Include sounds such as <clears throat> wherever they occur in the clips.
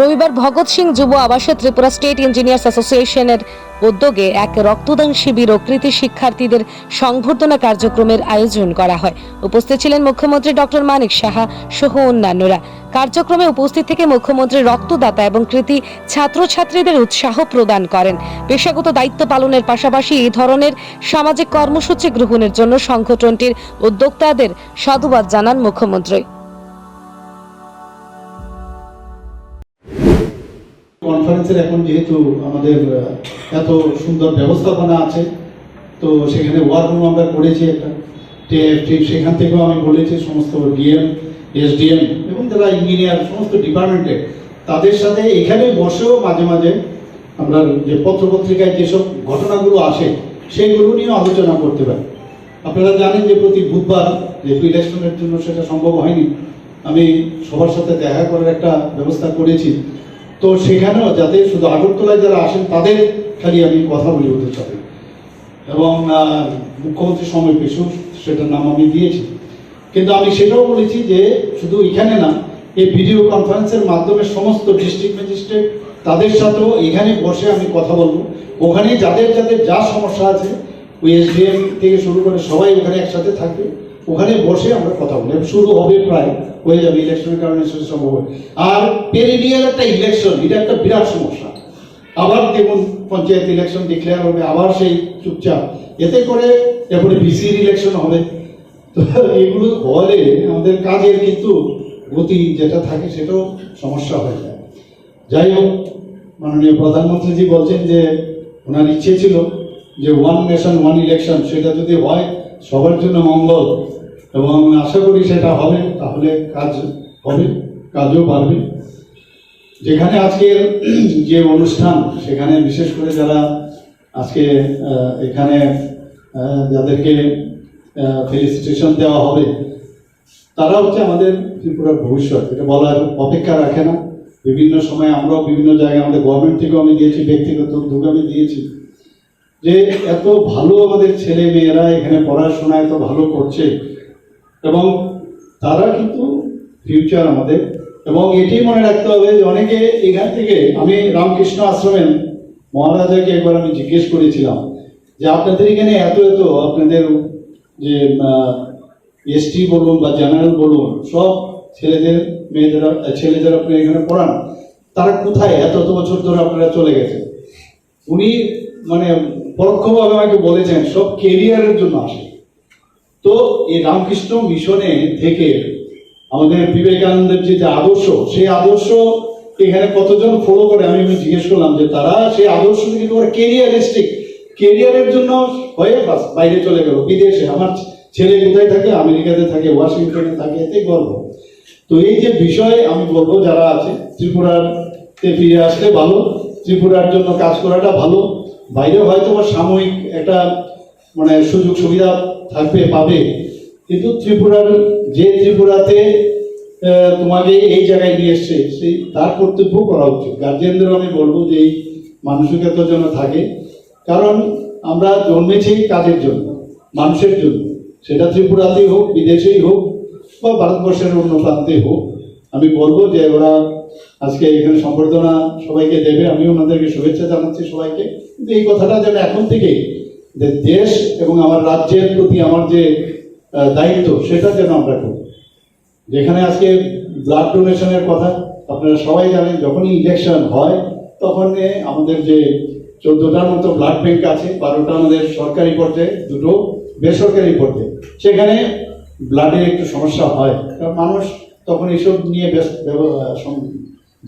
রবিবার ভগৎ সিং যুব আবাসে Tripura state engineers অ্যাসোসিয়েশনের উদ্যোগে এক রক্তদান শিবির ও কৃতি শিক্ষার্থীদের সংবর্ধনা কার্যক্রমের আয়োজন করা হয়। উপস্থিত ছিলেন মুখ্যমন্ত্রী ডক্টর মানিক সাহা সহ অন্যান্যরা। কার্যক্রমে উপস্থিত থেকে মুখ্যমন্ত্রী রক্তদাতা এবং কৃতি ছাত্রছাত্রীদের উৎসাহ প্রদান করেন। পেশাগত দায়িত্ব পালনের পাশাপাশি এই ধরনের সামাজিক কর্মসূচি গ্রহণের জন্য সংগঠনটির উদ্যোক্তাদের সাধুবাদ জানান মুখ্যমন্ত্রী। কনফারেন্সের এখন যেহেতু আমাদের এত সুন্দর ব্যবস্থাপনা আছে, তো সেখানে ওয়ার রুম আমরা করেছি একটা টিএফটি সেখান থেকেও আমি বলেছি সমস্ত ডিএম এসডিএম এবং যারা ইঞ্জিনিয়ার সমস্ত ডিপার্টমেন্টে তাদের সাথে এখানে বসেও মাঝে মাঝে আমরা যে পত্রপত্রিকায় যেসব ঘটনাগুলো আসে সেইগুলো নিয়ে আলোচনা করতে পারি। আপনারা জানেন যে প্রতি বুধবার যেহেতু ইলেকশনের জন্য সেটা সম্ভব হয়নি, আমি সবার সাথে দেখা করার একটা ব্যবস্থা করেছি। তো সেখানেও যাতে শুধু আগরতলায় যারা আসেন, তাদের খালি আমি কথা বলে ওদের চাই। এবং মুখ্যমন্ত্রী সময় পেশু সেটার নাম আমি দিয়েছি। কিন্তু আমি সেটাও বলেছি যে শুধু এখানে না, এই ভিডিও কনফারেন্সের মাধ্যমে সমস্ত ডিস্ট্রিক্ট ম্যাজিস্ট্রেট তাদের সাথেও এখানে বসে আমি কথা বলব। ওখানে যাদের যাদের যা সমস্যা আছে, ওই এসডিএম থেকে শুরু করে সবাই ওখানে একসাথে থাকবে। ওখানে বসে আমরা কথা বলি। শুরু হবে প্রায় হয়ে যাবে ইলেকশনের কারণে সম্ভব হবে। আর পেরিনিয়াল একটা ইলেকশন এটা একটা বিরাট সমস্যা। আবার দেখুন, পঞ্চায়েত ইলেকশন ডিক্লেয়ার হবে, আবার সেই চুপচাপ। এতে করে এরপরে বিসির ইলেকশন হবে। তো এগুলো হলে আমাদের কাজের কিন্তু গতি যেটা থাকে সেটাও সমস্যা হয়ে যায়। যাই হোক, মাননীয় প্রধানমন্ত্রীজি বলছেন যে ওনার ইচ্ছে ছিল যে ওয়ান নেশন ওয়ান ইলেকশন সেটা যদি হয় সবার জন্য মঙ্গল এবং আশা করি সেটা হবে, তাহলে কাজ হবে, কাজও বাড়বে। যেখানে আজকের <clears throat> যে অনুষ্ঠান, সেখানে বিশেষ করে যারা আজকে এখানে যাদেরকে ফেলিসিটেশন দেওয়া হবে, তারা হচ্ছে আমাদের ত্রিপুরার ভবিষ্যৎ। এটা বলার অপেক্ষা রাখে না। বিভিন্ন সময় আমরাও বিভিন্ন জায়গায় আমাদের গভর্নমেন্ট থেকেও আমি দিয়েছি, ব্যক্তিগত উদ্যোগে আমি দিয়েছি। যে এত ভালো আমাদের ছেলে মেয়েরা এখানে পড়াশোনা এত ভালো করছে। এবং তারা কিন্তু ফিউচার আমাদের। এবং এটি মনে রাখতে হবে যে অনেকে এখান থেকে, আমি রামকৃষ্ণ আশ্রমের মহারাজাকে একবার আমি জিজ্ঞেস করেছিলাম যে আপনাদের এখানে এত এত আপনাদের যে এসটি বলুন বা জেনারেল বলুন, সব ছেলেদের, মেয়েদের, ছেলেদের আপনি এখানে পড়ান, তারা কোথায়? এত এত বছর ধরে আপনারা চলে গেছেন। উনি মানে পরোক্ষভাবে আমাকে বলেছেন, সব কেরিয়ারের জন্য আসে। তো এই রামকৃষ্ণ মিশনে থেকে আমাদের বিবেকানন্দের যে আদর্শ, সেই আদর্শ এখানে কতজন ফলো করে? আমি জিজ্ঞেস করলাম যে তারা সেই আদর্শ থেকে তোমার কেরিয়ারিস্টিক কেরিয়ারের জন্য হয়ে বাস, বাইরে চলে গেল, বিদেশে। আমার ছেলে কোথায় থাকে? আমেরিকাতে থাকে, ওয়াশিংটনে থাকে, এতে গর্ব। তো এই যে বিষয় আমি বলব, যারা আছে, ত্রিপুরাতে ফিরে আসলে ভালো। ত্রিপুরার জন্য কাজ করাটা ভালো। বাইরে হয়তো বা সাময়িক একটা মানে সুযোগ সুবিধা থাকবে, পাবে। কিন্তু ত্রিপুরার, যে ত্রিপুরাতে তোমাকে এই জায়গায় নিয়ে এসছে, সেই, তার কর্তব্য করা উচিত। গার্জিয়ানদের আমি বলব যে এই মানসিকতা যেন থাকে। কারণ আমরা জন্মেছি কাজের জন্য, মানুষের জন্য। সেটা ত্রিপুরাতেই হোক, বিদেশেই হোক, বা ভারতবর্ষের অন্য প্রান্তে হোক। আমি বলব যে ওরা আজকে এখানে সম্বর্ধনা সবাইকে দেবে। আমি ওনাদেরকে শুভেচ্ছা জানাচ্ছি সবাইকে। কিন্তু এই কথাটা যেন এখন থেকে যে দেশ এবং আমার রাজ্যের প্রতি আমার যে দায়িত্ব, সেটা যেন আমরা করি। যেখানে আজকে ব্লাড ডোনেশনের কথা আপনারা সবাই জানেন, যখনই ইলেকশন হয় তখন আমাদের যে চোদ্দটার মতো ব্লাড ব্যাংক আছে, বারোটা আমাদের সরকারি পর্যায়ে, দুটো বেসরকারি পর্যায়ে। সেখানে ব্লাডের একটু সমস্যা হয়। কারণ মানুষ তখন এইসব নিয়ে ব্যস্ত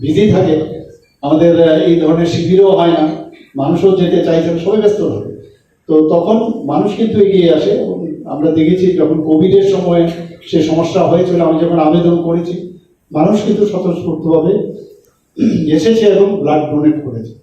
বিজি থাকে। আমাদের এই ধরনের শিবিরও হয় না। মানুষও যেতে চাইছেন, সবাই ব্যস্ত থাকে। তো তখন মানুষ কিন্তু এগিয়ে আসে আমরা দেখেছি যখন কোভিডের সময় সে সমস্যা হয়েছিল, আমি যখন আবেদন করেছি, মানুষ কিন্তু স্বতঃস্ফূর্তভাবে এসেছে এবং ব্লাড ডোনেট করেছে।